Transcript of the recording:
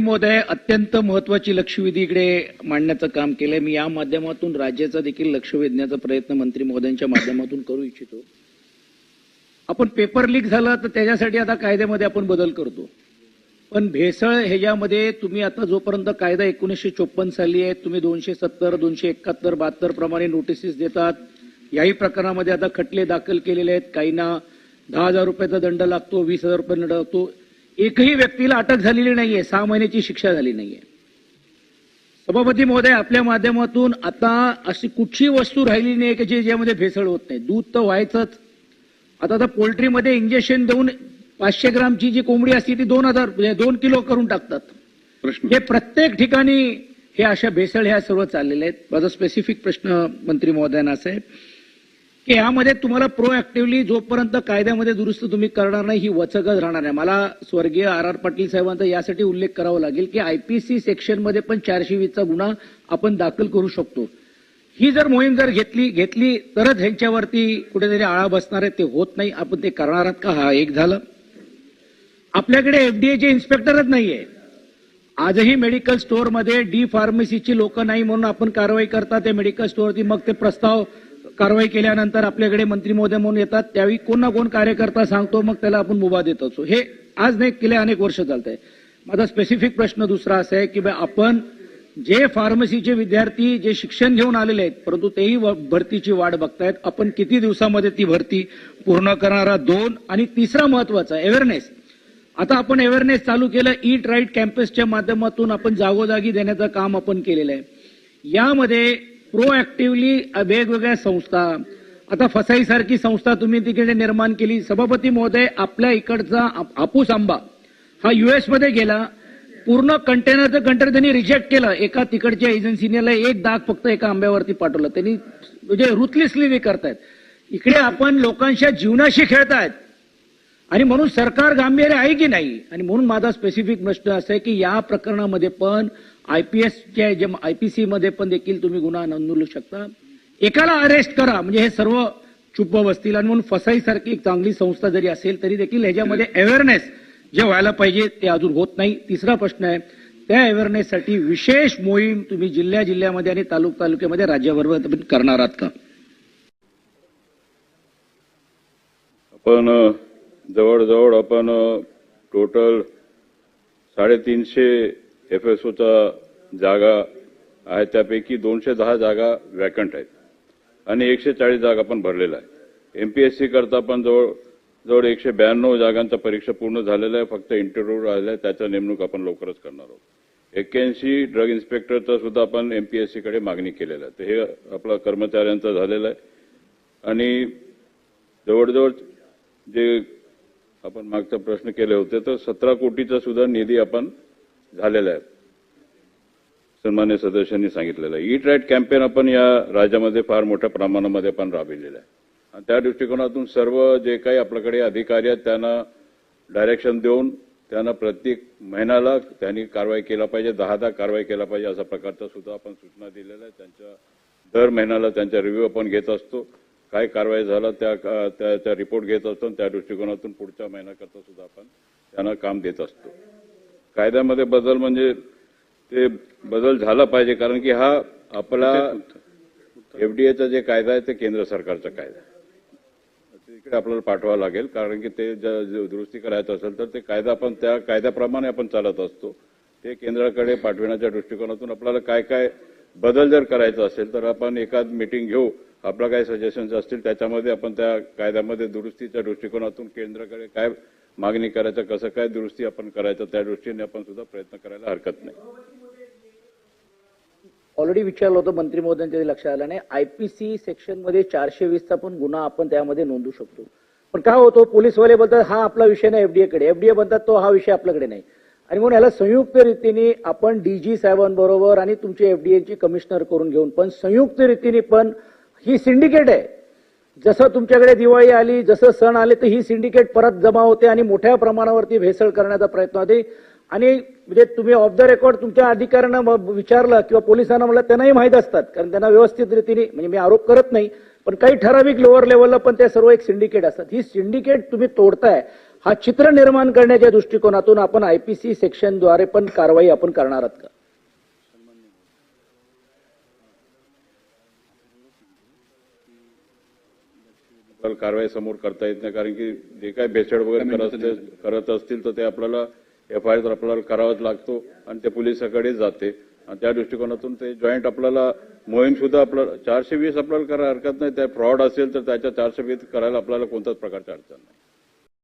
महोदय अत्यंत महत्वाची लक्षवेधी इकडे मांडण्याचं काम केलंय. मी या माध्यमातून राज्याचा देखील लक्ष वेधण्याचा प्रयत्न मंत्री महोदयांच्या माध्यमातून करू इच्छितो. आपण पेपर लीक झाला तर त्याच्यासाठी आता कायद्यामध्ये आपण बदल करतो. पण भेसळ ह्याच्यामध्ये तुम्ही आता जोपर्यंत कायदा एकोणीसशे चोपन्न साली आहे तुम्ही दोनशे सत्तर दोनशे एकाहत्तर बहात्तर प्रमाणे नोटिसेस देतात. याही प्रकरणामध्ये आता खटले दाखल केलेले आहेत. काहींना दहा हजार रुपयाचा दंड लागतो वीस हजार रुपये दंड लागतो. एकही व्यक्तीला अटक झालेली नाहीये सहा महिन्याची शिक्षा झाली नाहीये. सभापती महोदय आपल्या माध्यमातून आता अशी कुठची वस्तू राहिली नाही की जी ज्यामध्ये भेसळ होत नाही. दूध तर व्हायचंच. आता तर पोल्ट्रीमध्ये इंजेक्शन देऊन पाचशे ग्रामची जी कोंबडी असते ती दोन हजार म्हणजे दोन किलो करून टाकतात. प्रश्न. हे प्रत्येक ठिकाणी हे अशा भेसळ ह्या सर्व चाललेल्या आहेत. माझा स्पेसिफिक प्रश्न मंत्री महोदयांना असा आहे की यामध्ये तुम्हाला प्रोएक्टिव्हली जोपर्यंत कायद्यामध्ये दुरुस्त तुम्ही करणार नाही ही वचकच राहणार आहे मला स्वर्गीय आर आर पाटील साहेबांचा यासाठी उल्लेख करावा लागेल की आयपीसी सेक्शनमध्ये पण चारशे वीसचा गुन्हा आपण दाखल करू शकतो. ही जर मोहीम जर घेतली घेतली तरच ह्यांच्यावरती कुठेतरी आळा बसणार आहे ते होत नाही. आपण ते करणार आहात का? हा एक झालं. आपल्याकडे एफडीएचे इन्स्पेक्टरच नाहीये. आजही मेडिकल स्टोअरमध्ये डी फार्मसीची लोक नाही म्हणून आपण कारवाई करता ते मेडिकल स्टोअरची मग ते प्रस्ताव कारवाई केल्यानंतर आपल्याकडे मंत्री महोदय म्हणून येतात. त्यावेळी कोण ना कोण कार्यकर्ता सांगतो मग त्याला आपण मुभा देत असतो हे आज नाही गेले अनेक वर्ष चालत आहे माझा स्पेसिफिक प्रश्न दुसरा असा आहे की बा आपण जे फार्मसीचे विद्यार्थी जे शिक्षण घेऊन आलेले आहेत परंतु तेही व- भरतीची वाट बघतायत. आपण किती दिवसामध्ये ती भरती पूर्ण करणारा दोन आणि तिसरा महत्त्वाचा अवेअरनेस आता आपण अवेअरनेस चालू केलं ईट राईट कॅम्पसच्या माध्यमातून आपण जागोजागी देण्याचं काम आपण केलेलं आहे. यामध्ये प्रोएक्टिव्हली वेगवेगळ्या संस्था आता फसाईसारखी संस्था तुम्ही तिकडे निर्माण केली. सभापती महोदय आपल्या इकडचा हापूस आंबा हा युएसमध्ये गेला. पूर्ण कंटेनरचं कंटेनर त्यांनी रिजेक्ट केलं. एका तिकडच्या एजन्सीनेला एक दाग फक्त एका आंब्यावरती पाठवलं. त्यांनी म्हणजे रुथलेसली वे करतायत. इकडे आपण लोकांच्या जीवनाशी खेळतायत. आणि म्हणून सरकार गांभीर्य आहे की नाही? आणि म्हणून माझा स्पेसिफिक प्रश्न असा आहे की या प्रकरणामध्ये पण आयपीएसच्या जे आयपीसी मध्ये पण देखील तुम्ही गुन्हा नोंदवू शकता. एकाला अरेस्ट करा म्हणजे हे सर्व चुप्प बसतील आणि म्हणून फसाईसारखी एक चांगली संस्था जरी असेल तरी देखील ह्याच्यामध्ये अवेअरनेस जे व्हायला पाहिजे ते अजून होत नाही. तिसरा प्रश्न आहे त्या अवेअरनेससाठी विशेष मोहीम तुम्ही जिल्ह्या जिल्ह्यामध्ये आणि तालुक तालुक्यामध्ये राज्याबरोबर करणार आहात का? आपण जवळजवळ आपण टोटल साडेतीनशे एफ एस ओचा जागा आहे त्यापैकी दोनशे दहा जागा वॅकंट आहेत. आणि एकशे चाळीस जागा पण भरलेल्या आहे एमपीएससी करता पण जवळ जवळ एकशे ब्याण्णव जागांचा परीक्षा पूर्ण झालेला आहे फक्त इंटरव्ह्यू राहिला आहे त्याचा नेमणूक आपण लवकरच करणार आहोत. एक्क्याऐंशी ड्रग इन्स्पेक्टरचा सुद्धा आपण एमपीएससीकडे मागणी केलेलं आहे. तर हे आपला कर्मचाऱ्यांचं झालेलं आहे. आणि जवळजवळ जे आपण मागचा प्रश्न केले होते तर सतरा कोटीचा सुद्धा निधी आपण झालेलं आहे. सन्मान्य सदस्यांनी सांगितलेलं आहे. ईट राईट कॅम्पेन आपण या राज्यामध्ये फार मोठ्या प्रमाणामध्ये आपण राबविलेलं आहे. आणि त्या दृष्टिकोनातून सर्व जे काही आपल्याकडे अधिकारी आहेत त्यांना डायरेक्शन देऊन त्यांना प्रत्येक महिन्याला त्यांनी कारवाई केला पाहिजे दहा दहा कारवाई केला पाहिजे अशा प्रकारचा सुद्धा आपण सूचना दिलेल्या आहेत. त्यांच्या दर महिन्याला त्यांचा रिव्ह्यू आपण घेत असतो. काय कारवाई झाला त्या त्या- त्या रिपोर्ट घेत असतो आणि त्या दृष्टिकोनातून पुढच्या महिन्याकरता सुद्धा आपण त्यांना काम देत असतो. कायद्यामध्ये बदल म्हणजे ते बदल झाला पाहिजे कारण की हा आपला एफडीएचा जे कायदा आहे ते केंद्र सरकारचा कायदा आहे. तिकडे आपल्याला पाठवावं लागेल कारण की ते ज- ज- दुरुस्ती करायचं असेल तर ते कायदा आपण त्या कायद्याप्रमाणे आपण चालत असतो. ते केंद्राकडे पाठविण्याच्या दृष्टिकोनातून आपल्याला काय काय बदल जर करायचा असेल तर आपण एखाद मिटिंग घेऊ आपला काय सजेशन्स असतील त्याच्यामध्ये आपण त्या कायद्यामध्ये दुरुस्तीच्या दृष्टिकोनातून केंद्राकडे काय मागणी करायचं कसं काय दुरुस्ती आपण करायचं त्या दृष्टीने आपण सुद्धा प्रयत्न करायला हरकत नाही. ऑलरेडी विचारलं होतं मंत्री महोदयांच्या लक्षात आलं नाही. आयपीसी सेक्शनमध्ये चारशे वीसचा पण गुन्हा आपण त्यामध्ये नोंदवू शकतो. पण काय होतो पोलीसवाले बोलतात हा आपला विषय नाही एफडीए कडे. एफडीए म्हणतात तो हा विषय आपल्याकडे नाही. आणि म्हणून याला संयुक्त रीतीने आपण डीजी साहेबांबरोबर आणि तुमचे एफडीएची कमिशनर करून घेऊन पण संयुक्त रीतीने पण ही सिंडिकेट आहे. जसं तुमच्याकडे दिवाळी आली जसं सण आले तर ही सिंडिकेट परत जमा होते आणि मोठ्या प्रमाणावरती भेसळ करण्याचा प्रयत्न होते. आणि म्हणजे तुम्ही ऑफ द रेकॉर्ड तुमच्या अधिकाऱ्यांना विचारलं किंवा पोलिसांना म्हणलं त्यांनाही माहीत असतात. कारण त्यांना व्यवस्थित रीतीने म्हणजे मी आरोप करत नाही पण काही ठराविक लोअर लेवलला पण त्या सर्व एक सिंडिकेट असतात. ही सिंडिकेट तुम्ही तोडताय हा चित्र निर्माण करण्याच्या दृष्टिकोनातून आपण आयपीसी सेक्शनद्वारे पण कारवाई आपण करणार आहात का? आपल्याला कारवाई समोर करता येत नाही. कारण की जे काय भेसळ वगैरे करत असतील करत असतील तर ते आपल्याला एफ आय आर आपल्याला करावाच लागतो आणि ते पोलिसाकडे जाते. आणि त्या दृष्टिकोनातून ते जॉईंट आपल्याला मोहीम सुद्धा आपल्याला चारशे वीस आपल्याला करायला हरकत नाही. त्या फ्रॉड असेल तर त्याच्या चारशे वीस करायला आपल्याला कोणत्याच प्रकारची अडचण नाही.